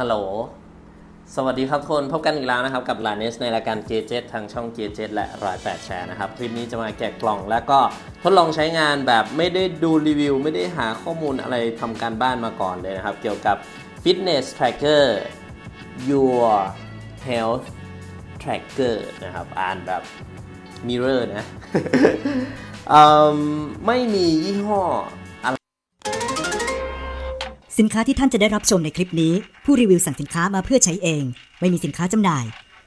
ฮัลโหล สวัสดีครับทุกคน พบกันอีกแล้วนะครับ กับลาเนสในรายการเกจทางช่องเกจและรายแปดแชร์นะครับ คลิปนี้จะมาแกะกล่องแล้วก็ทดลองใช้งานแบบไม่ได้ดูรีวิว ไม่ได้หาข้อมูลอะไรทำการบ้านมาก่อนเลยนะครับ เกี่ยวกับ Fitness Tracker Your Health Tracker นะครับ อ่านแบบ Mirror นะอืมไม่มียี่ห้อ สินค้าที่ท่านจะได้รับชมในคลิปนี้ ผู้รีวิวสั่งสินค้ามาเพื่อใช้เอง ไม่มีสินค้าจำหน่าย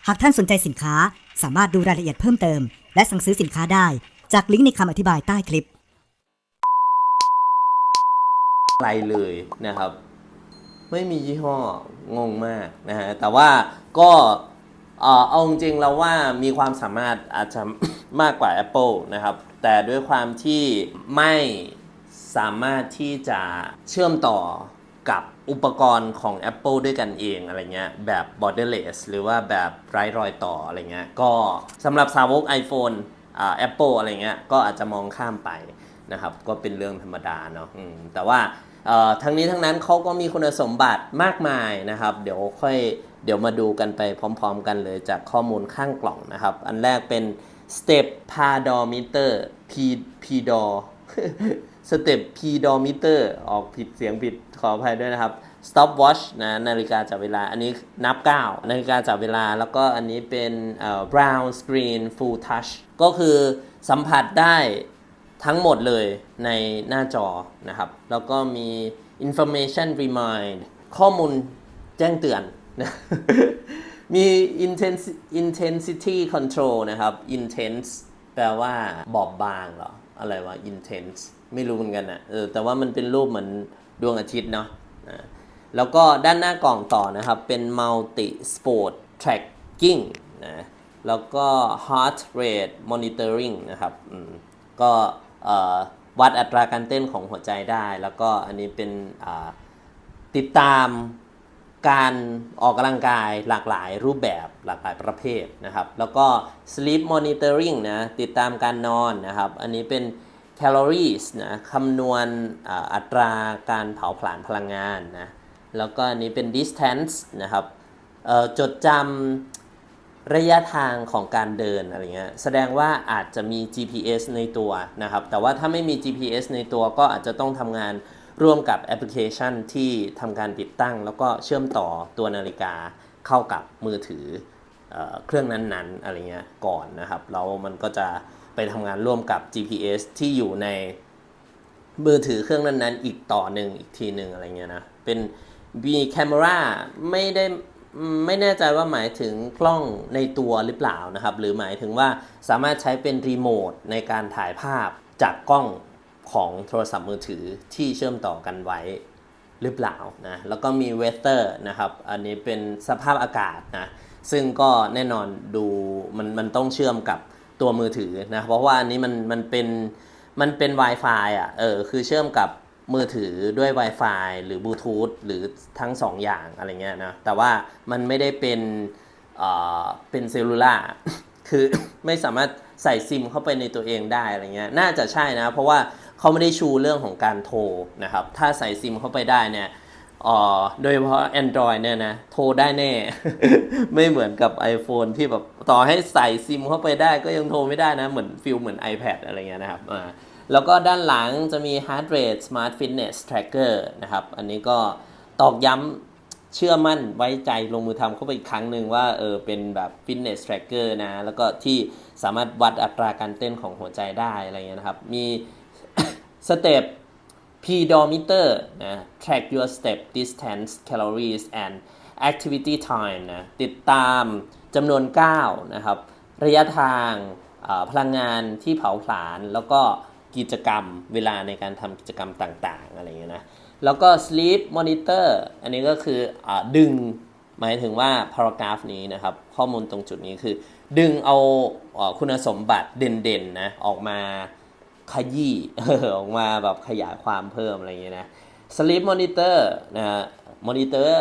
หากท่านสนใจสินค้าสามารถดูรายละเอียดเพิ่มเติม และสั่งซื้อสินค้าได้ จากลิงก์ในคำอธิบายใต้คลิป อะไรเลยนะครับ ไม่มียี่ห้องงมากนะฮะแต่ว่าก็เอ่อเอาจริงๆเราว่ามีความสามารถอาจจะ มากกว่า Apple นะครับ แต่ด้วยความที่ไม่สามารถที่จะเชื่อมต่อ กับอุปกรณ์ของ Apple ด้วยกันเองอะไรเงี้ยแบบ borderless หรือว่าแบบไร้รอยต่ออะไรเงี้ยก็สำหรับสาวก iPhone อ่า Apple อะไรเงี้ยก็อาจจะมองข้ามไปนะครับก็เป็นเรื่องธรรมดาเนาะแต่ว่าทั้งนี้ทั้งนั้นเขาก็มีคุณสมบัติมากมายนะครับ เดี๋ยวค่อยเดี๋ยวมาดูกันไปพร้อม ๆ กันเลยจากข้อมูลข้างกล่องนะครับ อันแรกเป็น step pedometer p p d o step pedometer ออกผิดเสียงผิดขออภัยด้วยนะครับ stopwatch นะนาฬิกาจับเวลา อันนี้นับ 9 นาฬิกาจับเวลา แล้วก็อันนี้เป็น brown screen full touch ก็คือสัมผัสได้ทั้งหมดเลยในหน้าจอนะครับ แล้วก็มี information remind ข้อมูลแจ้งเตือน มี intensity control นะครับ intense แปลว่าบอบบางเหรอ อะไรวะ intense ไม่รู้เหมือนกันนะเออแต่ว่ามันเป็นรูปเหมือนดวงอาทิตย์เนาะแล้วก็ด้านหน้ากล่องต่อนะครับ เป็น multi sport tracking นะแล้วก็ heart rate monitoring นะครับก็วัดอัตราการเต้นของหัวใจได้ แล้วก็อันนี้เป็นติดตามการออกกำลังกายหลากหลายรูปแบบหลากหลายประเภทนะครับ แล้วก็ sleep monitoring นะติดตามการนอนนะครับ อันนี้เป็น calories นะคำนวณอ,อัตราการเผาผลาญพลังงานนะแล้วก็อันนี้เป็น distance นะครับจดจำระยะทางของการเดินอะไรเงี้ยแสดงว่าอาจจะมี GPS ในตัวนะครับ แต่ว่าถ้าไม่มี GPS ในตัวก็อาจจะต้องทำงานร่วมกับแอปพลิเคชันที่ทำการติดตั้ง แล้วก็เชื่อมต่อตัวนาฬิกาเข้ากับมือถือเอเครื่องนั้นๆอะไรเงี้ยก่อนนะครับแล้วมันก็จะ ไปทำงานร่วมกับ GPS ที่อยู่ในมือถือเครื่องนั้นๆ อีกต่อหนึ่งอีกทีหนึ่งอะไรเงี้ยนะ เป็นมีแคม e ราไม่ได้ไม่แน่ใจว่าหมายถึงกล้องในตัวหรือเปล่านะครับ หรือหมายถึงว่าสามารถใช้เป็นรีโมทในการถ่ายภาพจากกล้องของโทรศัพท์มือถือที่เชื่อมต่อกันไว้หรือเปล่านะ แล้วก็มีเวเ t อร์นะครับ อันนี้เป็นสภาพอากาศนะ ซึ่งก็แน่นอนดูมันมันต้องเชื่อมกับ ตัวมือถือนะเพราะว่าอันนี้มันมันเป็นมันเป็น Wi-Fi อะเออคือเชื่อมกับมือถือด้วย Wi-Fi หรือบลูทูธหรือทั้งสองอย่างอะไรเงี้ยนะแต่ว่ามันไม่ได้เป็นเอ่อเป็นเซลลูล่าคือไม่สามารถใส่ซิมเข้าไปในตัวเองได้อะไรเงี้ยน่าจะใช่นะ เพราะว่าเขาไม่ได้ชูเรื่องของการโทรนะครับ ถ้าใส่ซิมเข้าไปได้เนี่ย อ๋อโดยเฉพาะ Android เนี่ยนะ โทรได้แน่ ไม่เหมือนกับ iPhone ที่แบบต่อให้ใส่ซิมเข้าไปได้ก็ยังโทรไม่ได้นะ เหมือนฟิลเหมือน iPad อะไรเงี้ยนะครับอ่าแล้วก็ด้านหลังจะมี Heart Rate Smart Fitness Tracker นะครับ อันนี้ก็ตอกย้ำเชื่อมั่นไว้ใจลงมือทำเข้าไปอีกครั้งหนึ่งว่าเออเป็นแบบ Fitness Tracker นะ แล้วก็ที่สามารถวัดอัตราการเต้นของหัวใจได้อะไรเงี้ยนะครับ มีสเต็ป pedometer นะ track your step distance calories and activity time นะติดตามจำนวนก้าวนะครับ ระยะทางพลังงานที่เผาผลาญแล้วก็กิจกรรมเวลาในการทำกิจกรรมต่าง ๆ อะไรอย่างเงี้ยนะ แล้วก็ sleep monitor อันนี้ก็คืออดึงหมายถึงว่า paragraph นี้นะครับ ข้อมูลตรงจุดนี้คือ ดึงเอาอคุณสมบัติเด่นๆนะออกมา ขยี้ออกมาแบบขยายความเพิ่มอะไรอย่างเงี้ยนะ sleep monitor นะฮะ monitor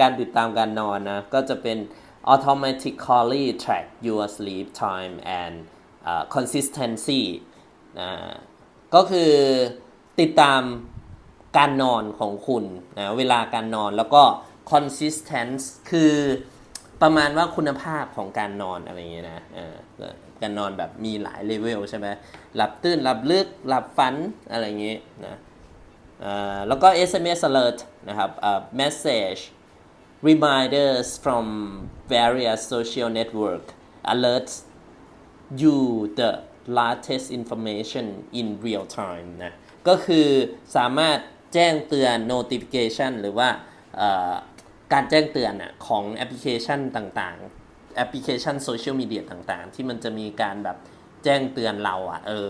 การติดตามการนอนนะ ก็จะเป็น automatically track your sleep time and uh, consistency นะก็คือติดตามการนอนของคุณนะเวลาการนอนแล้วก็ consistent คือประมาณว่าคุณภาพของการนอนอะไรอย่างเงี้ยนะเออ การนอนแบบมีหลายเลเวลใช่ไหมหลับตื่นหลับลึกหลับฝันอะไรอย่างเงี้ยนะแล้วก็ SMS alert นะครับ message reminders from various social network alerts you the latest information in real time นะก็คือสามารถแจ้งเตือน notification หรือว่าการแจ้งเตือนน่ะของแอปพลิเคชันต่างๆ แอปพลิเคชันโซเชียลมีเดียต่างๆ ที่มันจะมีการแบบแจ้งเตือนเราอะ่ะเออ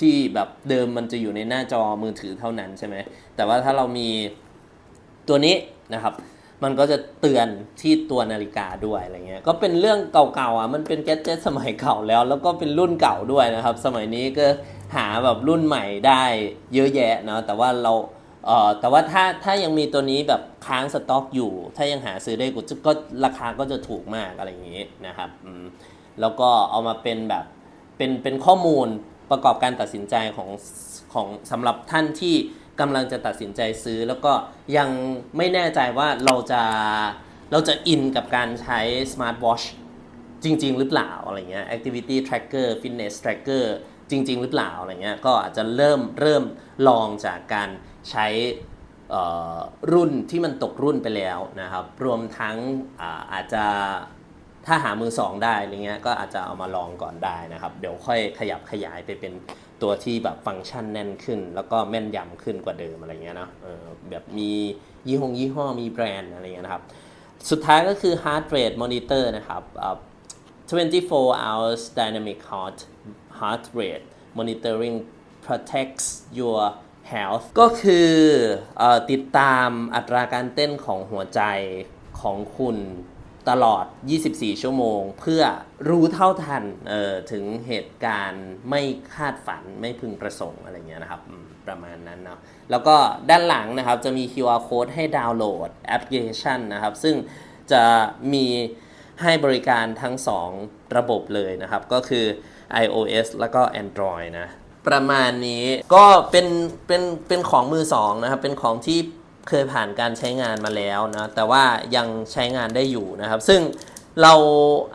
ที่แบบเดิมมันจะอยู่ในหน้าจอมือถือเท่านั้นใช่ไหมแต่ว่าถ้าเรามีตัวนี้นะครับ มันก็จะเตือนที่ตัวนาฬิกาด้วยอะไรเงี้ยก็เป็นเรื่องเก่าๆอะมันเป็นแกดเจิตสมัยเก่าแล้ว แล้วก็เป็นรุ่นเก่าด้วยนะครับ สมัยนี้ก็หาแบบรุ่นใหม่ได้เยอะแยะเนาะแต่ว่าเรา อ่อแต่ว่าถ้าถ้ายังมีตัวนี้แบบค้างสต็อกอยู่ ถ้ายังหาซื้อได้กูจะก็ราคาก็จะถูกมากอะไรอย่างงี้นะครับแล้วก็เอามาเป็นแบบเป็นเป็นข้อมูลประกอบการตัดสินใจของของสำหรับท่านที่กำลังจะตัดสินใจซื้อ แล้วก็ยังไม่แน่ใจว่าเราจะเราจะอินกับการใช้ Smart Watch จริง ๆ หรือเปล่าอะไรเงี้ย activity tracker fitness tracker จริง ๆ หรือเปล่าอะไรเงี้ยก็อาจจะเริ่มเริ่มลองจากการ ใช้รุ่นที่มันตกรุ่นไปแล้วนะครับ รวมทั้งอาอาจจะถ้าหามือสองได้อะไรเงี้ยก็อาจจะเอามาลองก่อนได้นะครับ เดี๋ยวค่อยขยับขยายไปเป็นตัวที่แบบฟังก์ชันแน่นขึ้น แล้วก็แม่นยำขึ้นกว่าเดิมอะไรเงี้ยเนาะออแบบมียี่ห้องยี่ห้อมีแบรนด์อะไรเงี้ยนะครับ สุดท้ายก็คือ heart rate monitor นะครับ24 hours dynamic heart heart rate monitoring protects your health ก็คืออติดตามอัตราการเต้นของหัวใจของคุณตลอด 24 ชั่วโมง เพื่อรู้เท่าทันถึงเหตุการณ์ไม่คาดฝันไม่พึงประสงค์อะไรเงี้ยนะครับประมาณนั้นเนาะแล้วก็ด้านหลังนะครับจะมี QR code ให้ดาวน์โหลดแอปพลิเคชันนะครับ ซึ่งจะมีให้บริการทั้ง 2 ระบบเลยนะครับ ก็คือ iOS แล้วก็ Android นะ ประมาณนี้ก็เป็นเป็นเป็นของมือสองนะครับ เป็นของที่เคยผ่านการใช้งานมาแล้วนะแต่ว่ายังใช้งานได้อยู่นะครับ ซึ่งเรา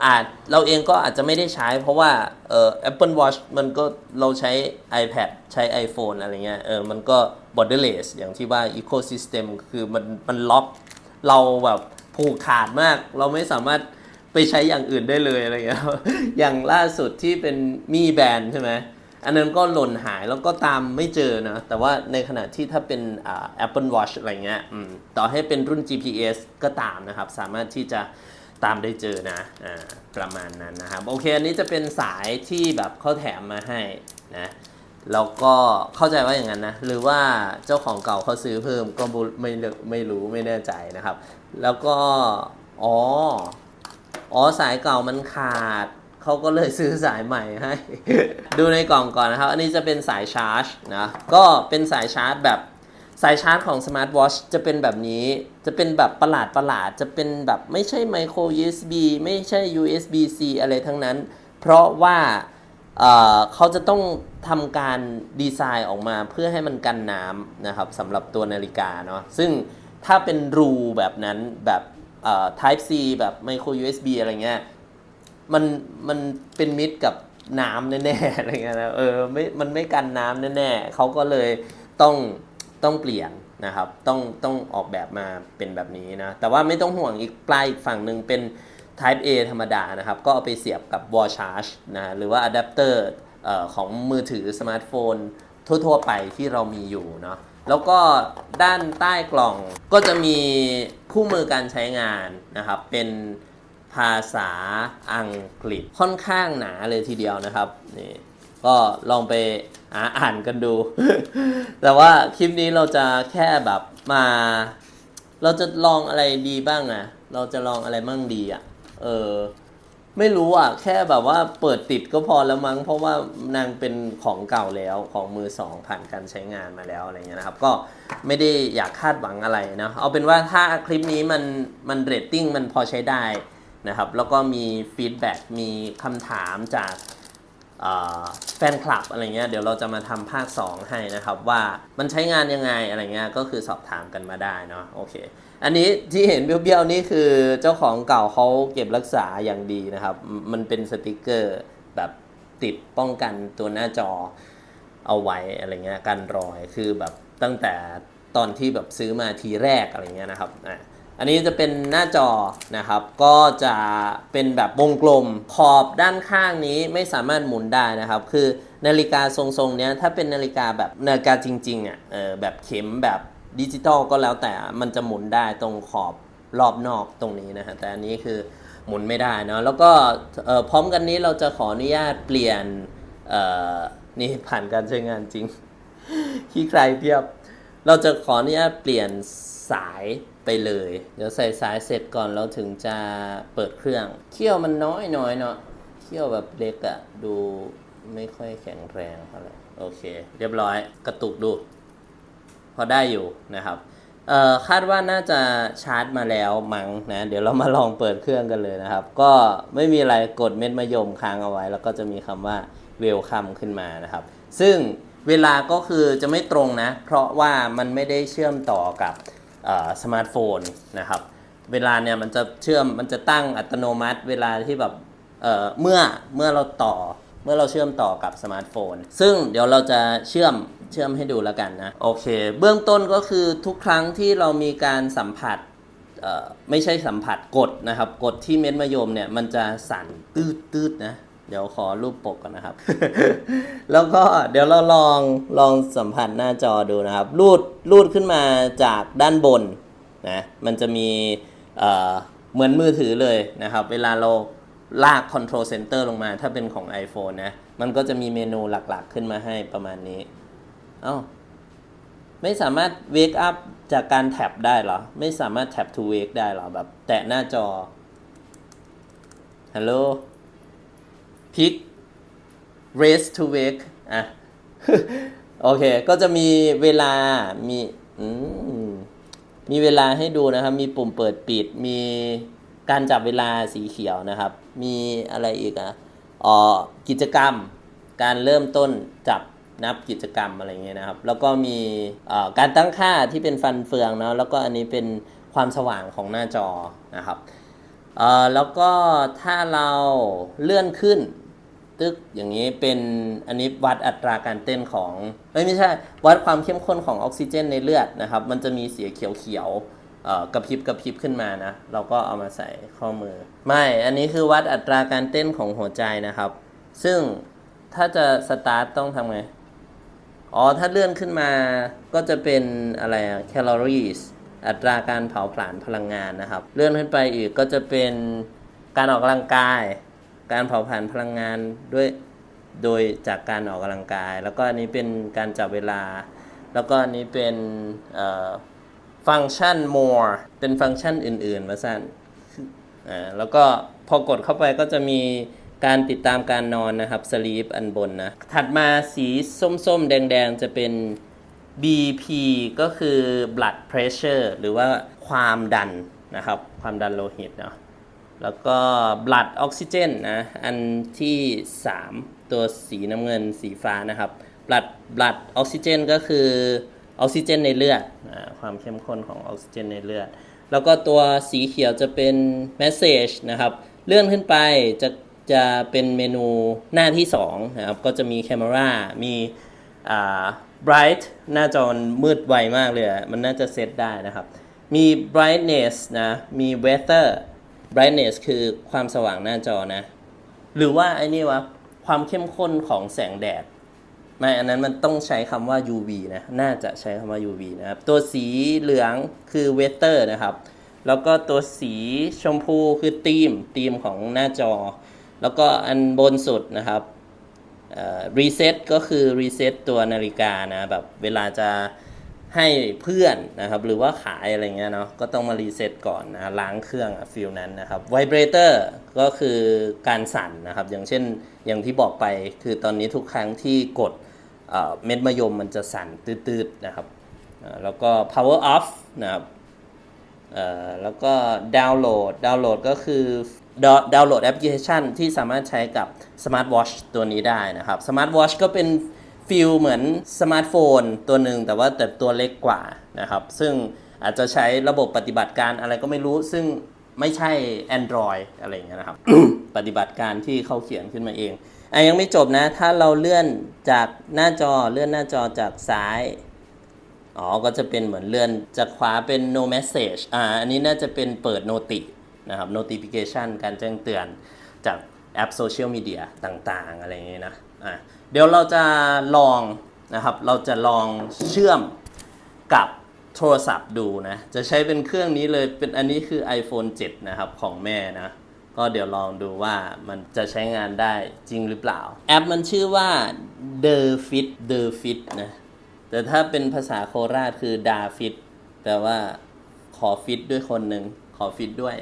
อาจเราเองก็อาจจะไม่ได้ใช้ เพราะว่าเอ่อ Apple Watch มันก็เราใช้ iPad ใช้ iPhone อะไรเงี้ยเออมันก็ borderless อย่างที่ว่า ecosystem คือมันมันล็อกเราแบบผูกขาดมาก เราไม่สามารถไปใช้อย่างอื่นได้เลยอะไรเงี้ยอย่างล่าสุดที่เป็นมีแบนใช่ไหม อันนั้นก็หล่นหายแล้วก็ตามไม่เจอนะ แต่ว่าในขณะที่ถ้าเป็นอ่า Apple Watch อะไรเงี้ยต่อให้เป็นรุ่น GPS ก็ตามนะครับ สามารถที่จะตามได้เจอนะอ่าประมาณนั้นนะครับ โอเค อันนี้จะเป็นสายที่แบบเขาแถมมาให้นะแล้วก็เข้าใจว่าอย่างนั้นนะ หรือว่าเจ้าของเก่าเขาซื้อเพิ่มก็ไม่รู้ไม่รู้ไม่แน่ใจนะครับ แล้วก็ อ๋อ อ๋อสายเก่ามันขาด เขาก็เลยซื้อสายใหม่ให้ ดูในกล่องก่อนนะครับ อันนี้จะเป็นสายชาร์จนะ ก็เป็นสายชาร์จแบบสายชาร์จของ Smart Watch จะเป็นแบบนี้ จะเป็นแบบประหลาดประหลาด จะเป็นแบบไม่ใช่ micro USB ไม่ใช่ USB C อะไรทั้งนั้น เพราะว่าเเขาจะต้องทำการดีไซน์ออกมาเพื่อให้มันกันน้ำนะครับสำหรับตัวนาฬิกาเนาะ ซึ่งถ้าเป็นรูแบบนั้นแบบ Type C แบบ micro USB อะไรเงี้ย มันมันเป็นมิตรกับน้ำแน่ๆอะไรเงี้ยนะเออไม่มันไม่กันน้ำแน่ๆเขาก็เลยต้องต้องเปลี่ยนนะครับ ต้องต้องออกแบบมาเป็นแบบนี้นะ แต่ว่าไม่ต้องห่วงอีกปลายอีกฝั่งหนึ่งเป็น Type A ธรรมดานะครับ ก็เอาไปเสียบกับ wall charge นะหรือว่าอะแดปเตอร์ของมือถือสมาร์ทโฟน ทั่วๆไปที่เรามีอยู่เนาะแล้วก็ด้านใต้กล่องก็จะมีคู่มือการใช้งานนะครับ เป็น ภาษาอังกฤษค่อนข้างหนาเลยทีเดียวนะครับนี่ก็ลองไปอ่าอ่านกันดู แต่ว่าคลิปนี้เราจะแค่แบบมา เราจะลองอะไรดีบ้างอะเราจะลองอะไรมั่งดีอะ เออ ไม่รู้อะ แค่แบบว่าเปิดติดก็พอแล้วมั้ง เพราะว่านางเป็นของเก่าแล้วของมือสองผ่านการใช้งานมาแล้วอะไรเงี้ยนะครับ ก็ไม่ได้อยากคาดหวังอะไรนะ เอาเป็นว่าถ้าคลิปนี้มันมันเรตติ้งมันพอใช้ได้ นะครับ แล้วก็มีฟีดแบ็กมีคำถามจากแฟนคลับอะไรเงี้ยเดี๋ยวเราจะมาทำภาค 2 ให้นะครับว่ามันใช้งานยังไงอะไรเงี้ยก็คือสอบถามกันมาได้เนาะโอเค อันนี้ที่เห็นเบี้ยวๆนี่คือเจ้าของเก่าเขาเก็บรักษาอย่างดีนะครับ มันเป็นสติกเกอร์แบบติดป้องกันตัวหน้าจอเอาไว้อะไรเงี้ยกันรอยคือแบบตั้งแต่ตอนที่แบบซื้อมาทีแรกอะไรเงี้ยนะครับอะ อันนี้จะเป็นหน้าจอนะครับ ก็จะเป็นแบบวงกลม ขอบด้านข้างนี้ไม่สามารถหมุนได้นะครับ คือนาฬิกาทรงๆเนี้ยถ้าเป็นนาฬิกาแบบนาฬิกาจริงๆอะเออแบบเข็มแบบดิจิตอลก็แล้วแต่มันจะหมุนได้ตรงขอบรอบนอกตรงนี้นะฮะแต่อันนี้คือหมุนไม่ได้เนาะแล้วก็พร้อมกันนี้เราจะขออนุญาตเปลี่ยนนี่ผ่านการใช้งานจริงที่ใครเพียบ เราจะขออนุญาตเปลี่ยนสาย ไปเลย เดี๋ยวใส่สายเสร็จก่อนเราถึงจะเปิดเครื่องเขี้ยวมันน้อยน้อยเนาะเขี้ยวแบบเล็กอะดูไม่ค่อยแข็งแรงเท่าไหร่โอเค เรียบร้อยกระตุกดู พอได้อยู่นะครับเอ่อคาดว่าน่าจะชาร์จมาแล้วมั้งนะเดี๋ยวเรามาลองเปิดเครื่องกันเลยนะครับ ก็ไม่มีอะไรกดเม็ดมะยมค้างเอาไว้ แล้วก็จะมีคำว่า welcome ขึ้นมานะครับ ซึ่งเวลาก็คือจะไม่ตรงนะ เพราะว่ามันไม่ได้เชื่อมต่อกับ สมาร์ทโฟนนะครับ เวลาเนี่ยมันจะเชื่อมมันจะตั้งอัตโนมัติ เวลาที่แบบเเมื่อเมื่อเราต่อเมื่อเราเชื่อมต่อกับสมาร์ทโฟน ซึ่งเดี๋ยวเราจะเชื่อมเชื่อมให้ดูแล้วกันนะ โอเค เบื้องต้นก็คือทุกครั้งที่เรามีการสัมผัสไม่ใช่สัมผัสกดนะครับ กดที่เม็ดมะยมเนี่ยมันจะสั่นตืดๆนะ เดี๋ยวขอรูปปกก่อนนะครับ แล้วก็เดี๋ยวเราลองลองสัมผัสหน้าจอดูนะครับ รูดรูดขึ้นมาจากด้านบนนะ มันจะมีเอ่อเหมือนมือถือเลยนะครับ เวลาเราลาก Control Center ลงมา ถ้าเป็นของ iPhone นะ มันก็จะมีเมนูหลักๆ ขึ้นมาให้ประมาณนี้ เอ้า ไม่สามารถ wake up จากการแท็บได้เหรอ ไม่สามารถแท็บ to wake ได้เหรอ แบบแตะหน้าจอ ฮัลโหล พิก raise to wake อะโอเค ก็จะมีเวลา มีมีเวลาให้ดูนะครับ มีปุ่มเปิดปิด มีการจับเวลาสีเขียวนะครับ มีอะไรอีกอะอ๋อกิจกรรม การเริ่มต้นจับนับกิจกรรมอะไรเงี้ยนะครับ แล้วก็มีการตั้งค่าที่เป็นฟันเฟืองเนาะ แล้วก็อันนี้เป็นความสว่างของหน้าจอนะครับแล้วก็ถ้าเราเลื่อนขึ้น ตึกอย่างนี้เป็นอันนี้วัดอัตราการเต้นของเอ้ยไม่ใช่วัดความเข้มข้นของออกซิเจนในเลือดนะครับ มันจะมีสีเขียวเขียวๆกระพริบกระพริบขึ้นมานะ เราก็เอามาใส่ข้อมือ ไม่อันนี้คือวัดอัตราการเต้นของหัวใจนะครับ ซึ่งถ้าจะสตาร์ทต้องทำไงอ๋อถ้าเลื่อนขึ้นมาก็จะเป็นอะไรอะ calories อัตราการเผาผลาญพลังงานนะครับ เลื่อนขึ้นไปอีกก็จะเป็นการออกกำลังกาย การเผาผลาญพลังงานด้วยโดยจากการออกกำลังกาย แล้วก็อันนี้เป็นการจับเวลา แล้วก็อันนี้เป็นฟังก์ชัน more เป็นฟังก์ชันอื่นๆมาสั้นแล้วก็พอกดเข้าไปก็จะมีการติดตามการนอนนะครับ sleep อันบนนะ ถัดมาสีส้มๆ แดงๆ จะเป็น BP ก็คือ blood pressure หรือว่าความดันนะครับ ความดันโลหิตเนาะ แล้วก็ blood oxygen นนะอันที่ 3 ตัวสีน้ำเงินสีฟ้านะครับ blood blood oxygen ก็คือออกซิเจนในเลือดอ่าความเข้มข้นของออกซิเจนในเลือด แล้วก็ตัวสีเขียวจะเป็น message นะครับ เลื่อนขึ้นไปจะจะเป็นเมนูหน้าที่2นะครับ ก็จะมี camera มีอ่า bright หน้าจอมันมืดไวมากเลย มันน่าจะเซตได้นะครับ มี brightness นะ มี weather brightness คือความสว่างหน้าจอนะ หรือว่าไอ้นี่วะความเข้มข้นของแสงแดดไม่อันนั้นมันต้องใช้คำว่า UV นะ น่าจะใช้คำว่า UV นะครับ ตัวสีเหลืองคือ weather นะครับ แล้วก็ตัวสีชมพูคือธีมธีมของหน้าจอ แล้วก็อันบนสุดนะครับรีเซ็ตก็คือรีเซ็ตตัวนาฬิกานะ แบบเวลาจะ ให้เพื่อนนะครับ หรือว่าขายอะไรเงี้ยเนาะก็ต้องมารีเซ็ตก่อนนะล้างเครื่องฟิลนั้นนะครับไวเบรเตอร์ก็คือการสั่นนะครับ อย่างเช่นอย่างที่บอกไปคือตอนนี้ทุกครั้งที่กดเม็ดมะยมมันจะสั่นตืดๆนะครับแล้วก็ power off นะครับแล้วก็ดาวน์โหลดดาวน์โหลดก็คือดาวดาวน์โหลดแอปพลิเคชันที่สามารถใช้กับสมาร์ทวอชตัวนี้ได้นะครับสมาร์ทวอชก็เป็น ฟิลเหมือนสมาร์ทโฟนตัวหนึ่งแต่ว่าแต่ตัวเล็กกว่านะครับ ซึ่งอาจจะใช้ระบบปฏิบัติการอะไรก็ไม่รู้ ซึ่งไม่ใช่ Android อะไรอย่างเงี้ยนะครับ ปฏิบัติการที่เขาเขียนขึ้นมาเองอะยังไม่จบนะ ถ้าเราเลื่อนจากหน้าจอเลื่อนหน้าจอจากซ้าย อ๋อ ก็จะเป็นเหมือนเลื่อนจากขวาเป็น no message อ่า อันนี้น่าจะเป็นเปิด noti นะครับ notification การแจ้งเตือนจากแอปโซเชียลมีเดียต่างๆ อะไรอย่างเงี้ยนะ อ่า เดี๋ยวเราจะลองนะครับ เราจะลองเชื่อมกับโทรศัพท์ดูนะ จะใช้เป็นเครื่องนี้เลยเป็นอันนี้คือ iPhone 7 นะครับ ของแม่นะ ก็เดี๋ยวลองดูว่ามันจะใช้งานได้จริงหรือเปล่า แอปมันชื่อว่า The Fit The Fit นะ แต่ถ้าเป็นภาษาโคราชคือดาฟิตแปลว่าขอฟิตด้วยคนหนึ่งขอฟิตด้วย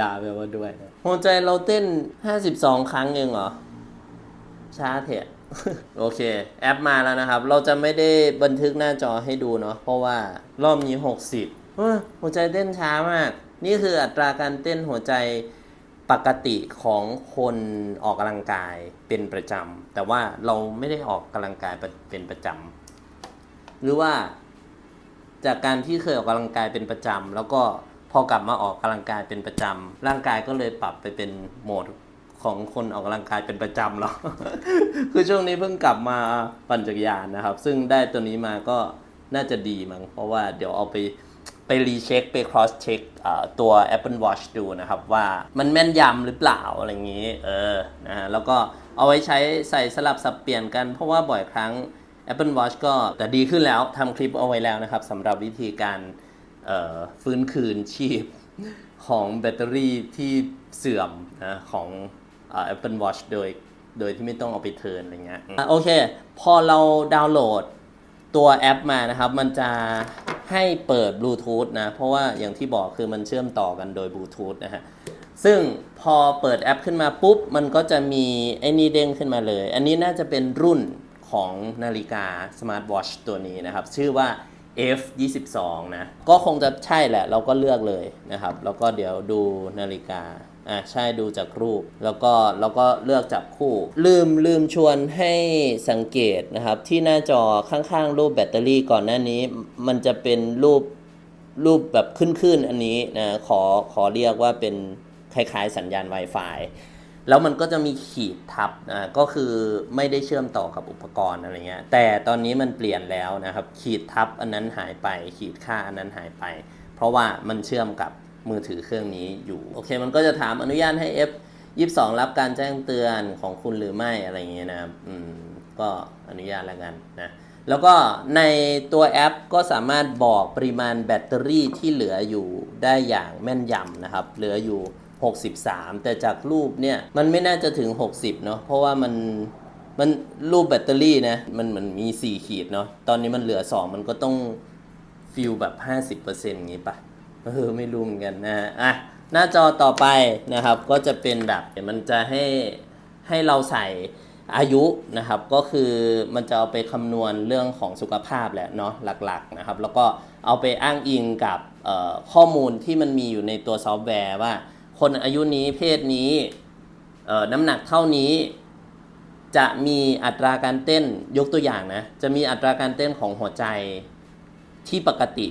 ดาแปลว่าด้วยหัวใจเราเต้น 52 ครั้งเองเหรอ ช้าเถอะโอเค แอปมาแล้วนะครับ เราจะไม่ได้บันทึกหน้าจอให้ดูเนาะเพราะว่ารอบนี้ 60 หัวใจเต้นช้ามาก นี่คืออัตราการเต้นหัวใจปกติของคนออกกำลังกายเป็นประจำแต่ว่าเราไม่ได้ออกกำลังกายเป็นประจำหรือว่า จากการที่เคยออกกำลังกายเป็นประจำแล้วก็พอกลับมาออกกำลังกายเป็นประจำร่างกายก็เลยปรับไปเป็นโหมด ของคนออกกำลังกายเป็นประจำแล้วคือช่วงนี้เพิ่งกลับมาปั่นจักรยานนะครับ ซึ่งได้ตัวนี้มาก็น่าจะดีมั้ง เพราะว่าเดี๋ยวเอาไปไปรีเช็คไป cross check ตัว Apple Watch ดูนะครับ ว่ามันแม่นยำหรือเปล่าอะไรอย่างนี้ เออ นะฮะ แล้วก็เอาไว้ใช้ใส่สลับสับเปลี่ยนกัน เพราะว่าบ่อยครั้ง Apple Watch ก็แต่ดีขึ้นแล้วทำคลิปเอาไว้แล้วนะครับสำหรับวิธีการฟื้นคืนชีพของแบตเตอรี่ที่เสื่อมนะของ Apple Watch โดยโดยที่ไม่ต้องเอาไปเทิร์นอะไรเงี้ยอะโอเค พอเราดาวน์โหลดตัวแอปมานะครับ มันจะให้เปิดบลูทูธนะ เพราะว่าอย่างที่บอกคือมันเชื่อมต่อกันโดยบลูทูธนะฮะ ซึ่งพอเปิดแอปขึ้นมาปุ๊บ มันก็จะมีไอ้นี่เด้งขึ้นมาเลย อันนี้น่าจะเป็นรุ่นของนาฬิกาสมาร์ทวอชตัวนี้นะครับ ชื่อว่า F22 นะ ก็คงจะใช่แหละ เราก็เลือกเลยนะครับ แล้วก็เดี๋ยวดูนาฬิกา อะใช่ดูจากรูป แล้วก็เราก็เลือกจับคู่ ลืมลืมชวนให้สังเกตนะครับ ที่หน้าจอข้างๆ รูปแบตเตอรี่ก่อนหน้านี้ มันจะเป็นรูปรูปแบบขึ้นๆอันนี้นะขอขอเรียกว่าเป็นคล้ายๆ สัญญาณ Wi-Fi แล้วมันก็จะมีขีดทับนะก็คือไม่ได้เชื่อมต่อกับอุปกรณ์อะไรเงี้ยแต่ตอนนี้มันเปลี่ยนแล้วนะครับ ขีดทับอันนั้นหายไป ขีดค่าอันนั้นหายไป เพราะว่ามันเชื่อมกับ มือถือเครื่องนี้อยู่ โอเค มันก็จะถามอนุญาตให้ F 22 รับการแจ้งเตือนของคุณหรือไม่อะไรเงี้ยนะครับอืมก็อนุญาตแล้วกันนะแล้วก็ในตัวแอปก็สามารถบอกปริมาณแบตเตอรี่ที่เหลืออยู่ได้อย่างแม่นยำนะครับ เหลืออยู่ 63 แต่จากรูปเนี่ย มันไม่น่าจะถึง 60 เนาะเพราะว่ามันมันรูปแบตเตอรี่นะมันเหมือนมี 4 ขีดเนาะตอนนี้มันเหลือ 2 มันก็ต้องฟิลแบบ 50%อย่างงี้ปะ เออไม่รู้เหมือนกันนะฮะอะหน้าจอต่อไปนะครับก็จะเป็นแบบมันจะให้ให้เราใส่อายุนะครับก็คือมันจะเอาไปคำนวณเรื่องของสุขภาพแหละเนาะหลักๆนะครับ แล้วก็เอาไปอ้างอิงกับข้อมูลที่มันมีอยู่ในตัวซอฟต์แวร์ว่า คนอายุนี้เพศนี้น้ำหนักเท่านี้ จะมีอัตราการเต้นยกตัวอย่างนะ จะมีอัตราการเต้นของหัวใจที่ปกติ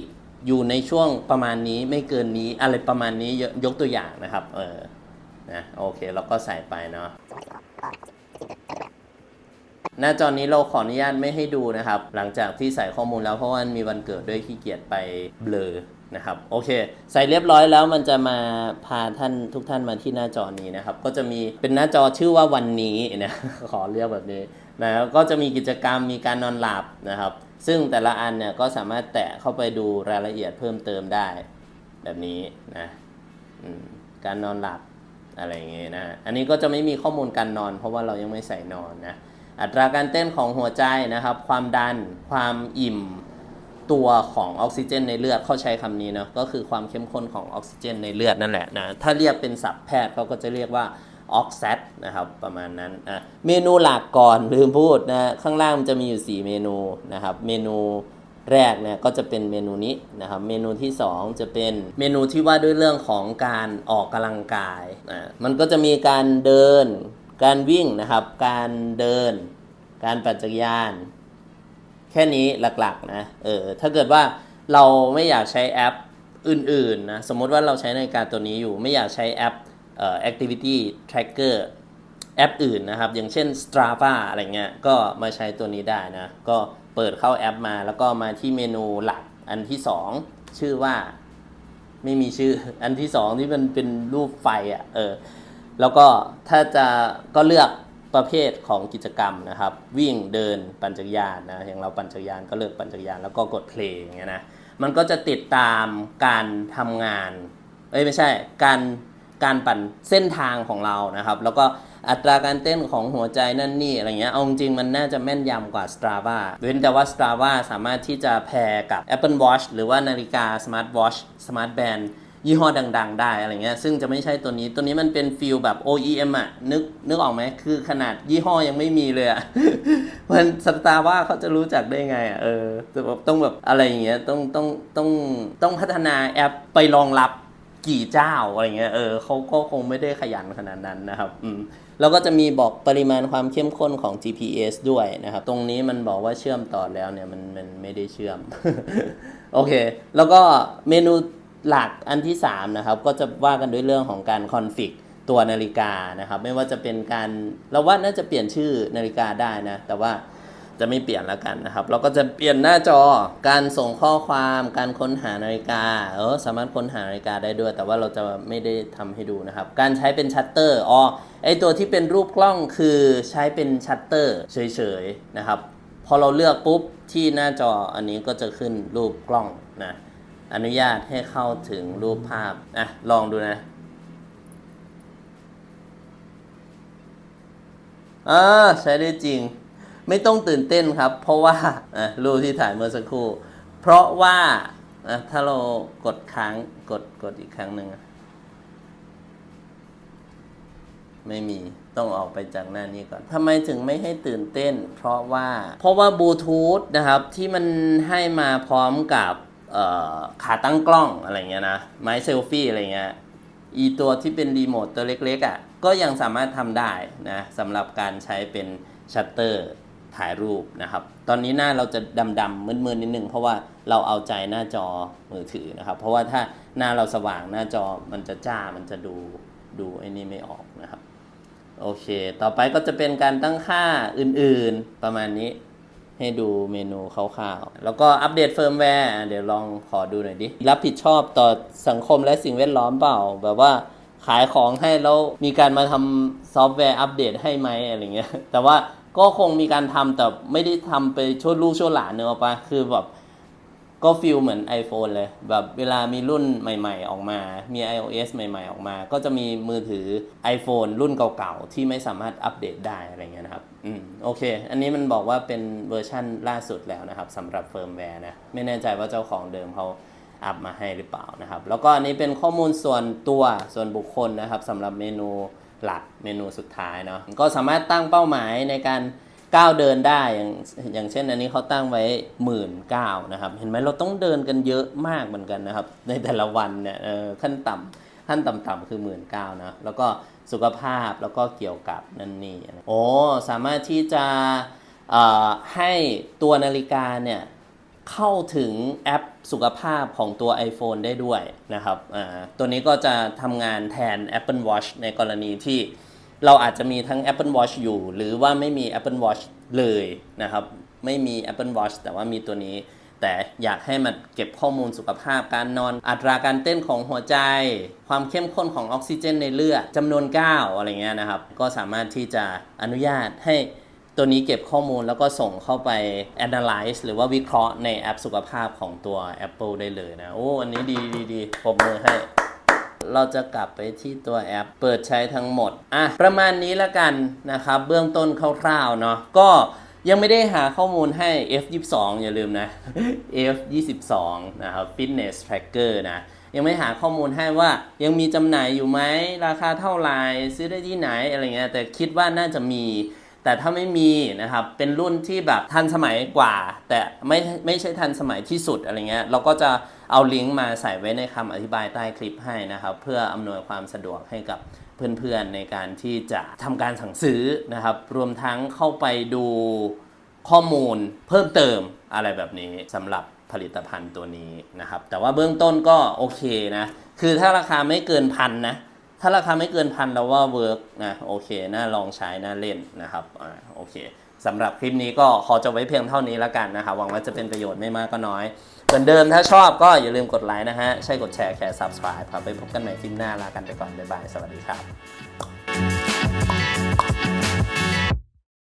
อยู่ในช่วงประมาณนี้ไม่เกินนี้อะไรประมาณนี้ยกยกตัวอย่างนะครับ เออนะโอเคเราก็ใส่ไปเนาะหน้าจอนี้เราขออนุญาตไม่ให้ดูนะครับ หลังจากที่ใส่ข้อมูลแล้วเพราะว่ามีวันเกิดด้วยขี้เกียจไปเบลอนะครับโอเค ใส่เรียบร้อยแล้วมันจะมาพาท่านทุกท่านมาที่หน้าจอนี้นะครับ ก็จะมีเป็นหน้าจอชื่อว่าวันนี้นะขอเรียกแบบนี้นะก็จะมีกิจกรรมมีการนอนหลับนะครับ ซึ่งแต่ละอันเนี่ยก็สามารถแตะเข้าไปดูรายละเอียดเพิ่มเติมได้ แบบนี้นะการนอนหลับอะไรอย่างเงี้ยนะ อันนี้ก็จะไม่มีข้อมูลการนอน เพราะว่าเรายังไม่ใส่นอนนะ อัตราการเต้นของหัวใจนะครับ ความดัน ความอิ่มตัวของออกซิเจนในเลือดเขาใช้คำนี้เนาะก็คือความเข้มข้นของออกซิเจนในเลือดนั่นแหละนะ ถ้าเรียกเป็นศัพท์แพทย์เขาก็จะเรียกว่า ออกแซดนะครับประมาณนั้นอะเมนูหลักก่อนลืมพูดนะข้างล่างมันจะมีอยู่ 4 เมนูนะครับเมนูแรกเนี่ยก็จะเป็นเมนูนี้นะครับเมนูที่ 2 จะเป็นเมนูที่ว่าด้วยเรื่องของการออกกำลังกายอะมันก็จะมีการเดิน การวิ่งนะครับ การเดิน การปั่นจักรยาน แค่นี้หลักๆนะเออถ้าเกิดว่าเราไม่อยากใช้แอปอื่นๆนะสมมติว่าเราใช้นาฬิกาตัวนี้อยู่ไม่อยากใช้แอป activity tracker แอปอื่นนะครับ อย่างเช่น Strava อะไรเงี้ยก็มาใช้ตัวนี้ได้นะ ก็เปิดเข้าแอปมาแล้วก็มาที่เมนูหลักอันที่ 2 ชื่อว่าไม่มีชื่ออันที่สองที่มันเป็นรูปไฟอะเออแล้วก็ถ้าจะก็เลือกประเภทของกิจกรรมนะครับ วิ่งเดินปั่นจักรยานนะอย่างเราปั่นจักรยานก็เลือกปั่นจักรยานแล้วก็กดเพลงอย่างเงี้ยนะมันก็จะติดตามการทำงานเอ้ยไม่ใช่การ การปั่นเส้นทางของเรานะครับ แล้วก็อัตราการเต้นของหัวใจนั่นนี่อะไรเงี้ย เอาจริงมันน่าจะแม่นยำกว่า Strava เว้นแต่ว่า Strava สามารถที่จะแพร์กับ Apple Watch หรือว่านาฬิกา Smart Watch Smart Band ยี่ห้อดัง ๆ ได้อะไรเงี้ย ซึ่งจะไม่ใช่ตัวนี้ ตัวนี้มันเป็นฟิลแบบ OEM อะนึกนึกออกไหม คือขนาดยี่ห้อยังไม่มีเลยอะมันสตาร์ว่าเขาจะรู้จักได้ไงอะเออต่แบบต้องแบบอะไรอย่างเงี้ย ต้องต้องต้องต้องพัฒนาแอปไปรองรับ กี่เจ้าอะไรเงี้ยเออเขาก็คงไม่ได้ขยันขนาดนั้นนะครับอืมแล้วก็จะมีบอกปริมาณความเข้มข้นของ GPS ด้วยนะครับ ตรงนี้มันบอกว่าเชื่อมต่อแล้วเนี่ยมันมันไม่ได้เชื่อม โอเค แล้วก็เมนูหลักอันที่ 3 นะครับ ก็จะว่ากันด้วยเรื่องของการคอนฟิกตัวนาฬิกานะครับ ไม่ว่าจะเป็นการเราว่าน่าจะเปลี่ยนชื่อนาฬิกาได้นะ แต่ว่า จะไม่เปลี่ยนแล้วกันนะครับ เราก็จะเปลี่ยนหน้าจอการส่งข้อความการค้นหานาฬิกาเออสามารถค้นหานาฬิกาได้ด้วย แต่ว่าเราจะไม่ได้ทำให้ดูนะครับ การใช้เป็นชัตเตอร์อ๋อไอตัวที่เป็นรูปกล้องคือใช้เป็นชัตเตอร์เฉยๆนะครับ พอเราเลือกปุ๊บที่หน้าจออันนี้ก็จะขึ้นรูปกล้องนะอนุญาตให้เข้าถึงรูปภาพอะลองดูนะอ่าใช้ได้จริง ไม่ต้องตื่นเต้นครับ เพราะว่ารูปที่ถ่ายเมื่อสักครู่ เพราะว่าถ้าเรากดค้างกดกดอีกครั้งหนึ่งไม่มีต้องออกไปจากหน้านี้ก่อนทำไมถึงไม่ให้ตื่นเต้น เพราะว่าเพราะว่าบลูทูธนะครับที่มันให้มาพร้อมกับขาตั้งกล้องอะไรเงี้ยนะ ไม้เซลฟี่อะไรเงี้ยอีตัวที่เป็นรีโมทตัวเล็กๆอะ่ะก็ยังสามารถทำได้นะสำหรับการใช้เป็นชัตเตอร์ ถ่ายรูปนะครับ ตอนนี้หน้าเราจะดำๆมืดๆนิดนึง เพราะว่าเราเอาใจหน้าจอมือถือนะครับ เพราะว่าถ้าหน้าเราสว่างหน้าจอมันจะจ้ามันจะดูดูไอ้นี่ไม่ออกนะครับโอเค ต่อไปก็จะเป็นการตั้งค่าอื่นๆประมาณนี้ ให้ดูเมนูคร่าวๆ แล้วก็อัปเดตเฟิร์มแวร์เดี๋ยวลองขอดูหน่อยดิ รับผิดชอบต่อสังคมและสิ่งแวดล้อมเปล่า แบบว่าขายของให้แล้วมีการมาทำซอฟต์แวร์อัปเดตให้ไหมอะไรเงี้ย แต่ว่า ก็คงมีการทำแต่ไม่ได้ทำไปช่วยลูกช่วยหลานเนอะปะคือแบบก็ฟิลเหมือน iPhone เลย แบบเวลามีรุ่นใหม่ ๆ ออกมา มี iOS ใหม่ ๆ ออกมา ก็จะมีมือถือ iPhone รุ่นเก่าๆ ที่ไม่สามารถอัปเดตได้อะไรเงี้ยนะครับ อืม โอเค อันนี้มันบอกว่าเป็นเวอร์ชั่นล่าสุดแล้วนะครับสำหรับเฟิร์มแวร์นะ ไม่แน่ใจว่าเจ้าของเดิมเขาอัพมาให้หรือเปล่านะครับ แล้วก็อันนี้เป็นข้อมูลส่วนตัวส่วนบุคคลนะครับสำหรับเมนู หลักเมนูสุดท้ายเนาะก็สามารถตั้งเป้าหมายในการก้าวเดินได้อย่างอย่างเช่นอันนี้เขาตั้งไว้หมื่นเก้านะครับ เห็นไหมเราต้องเดินกันเยอะมากเหมือนกันนะครับ ในแต่ละวันเนี่ยเออขั้นต่ำขั้นต่ำๆคือหมื่นเก้านะแล้วก็สุขภาพแล้วก็เกี่ยวกับนั่นนี่โอ้สามารถที่จะให้ตัวนาฬิกาเนี่ย เข้าถึงแอปสุขภาพของตัว iPhone ได้ด้วยนะครับตัวนี้ก็จะทำงานแทน Apple Watch ในกรณีที่เราอาจจะมีทั้ง Apple Watch อยู่ หรือว่าไม่มี Apple Watch เลยนะครับ ไม่มี Apple Watch แต่ว่ามีตัวนี้ แต่อยากให้มันเก็บข้อมูลสุขภาพการนอน อัตราการเต้นของหัวใจ ความเข้มข้นของออกซิเจนในเลือดจำนวนก้าวอะไรเงี้ยนะครับ ก็สามารถที่จะอนุญาตให้ ตัวนี้เก็บข้อมูลแล้วก็ส่งเข้าไป analyze หรือว่าวิเคราะห์ในแอปสุขภาพของตัว Apple ได้เลยนะ โอ้ อันนี้ดีดีดีปรบมือให้ เราจะกลับไปที่ตัวแอป เปิดใช้ทั้งหมด อะ ประมาณนี้ละกันนะครับ เบื้องต้นคร่าวๆเนาะ ก็ยังไม่ได้หาข้อมูลให้ F22 อย่าลืมนะ F22 นะครับ Fitness Tracker นะยังไม่หาข้อมูลให้ว่ายังมีจำหน่ายอยู่ไหมราคาเท่าไหร่ซื้อได้ที่ไหนอะไรเงี้ยแต่คิดว่าน่าจะมี แต่ถ้าไม่มีนะครับเป็นรุ่นที่แบบทันสมัยกว่า แต่ไม่ไม่ใช่ทันสมัยที่สุดอะไรเงี้ยเราก็จะเอาลิงก์มาใส่ไว้ในคำอธิบายใต้คลิปให้นะครับ เพื่ออำนวยความสะดวกให้กับเพื่อนๆในการที่จะทำการสั่งซื้อนะครับ รวมทั้งเข้าไปดูข้อมูลเพิ่มเติมอะไรแบบนี้สำหรับผลิตภัณฑ์ตัวนี้นะครับ แต่ว่าเบื้องต้นก็โอเคนะ คือถ้าราคาไม่เกินพันนะ ถ้าราคาไม่เกินพันเราว่าเวิร์กนะโอเคน่าลองใช้น่าเล่นนะครับอ่าโอเคสำหรับคลิปนี้ก็ขอจบไว้เพียงเท่านี้แล้วกันนะครับหวังว่าจะเป็นประโยชน์ไม่มากก็น้อยเหมือนเดิมถ้าชอบก็อย่าลืมกดไลค์นะฮะ ใช่กดแชร์แค่ subscribe ครับไปพบกันใหม่คลิปหน้าลากันไปก่อน บ๊ายบาย สวัสดีครับ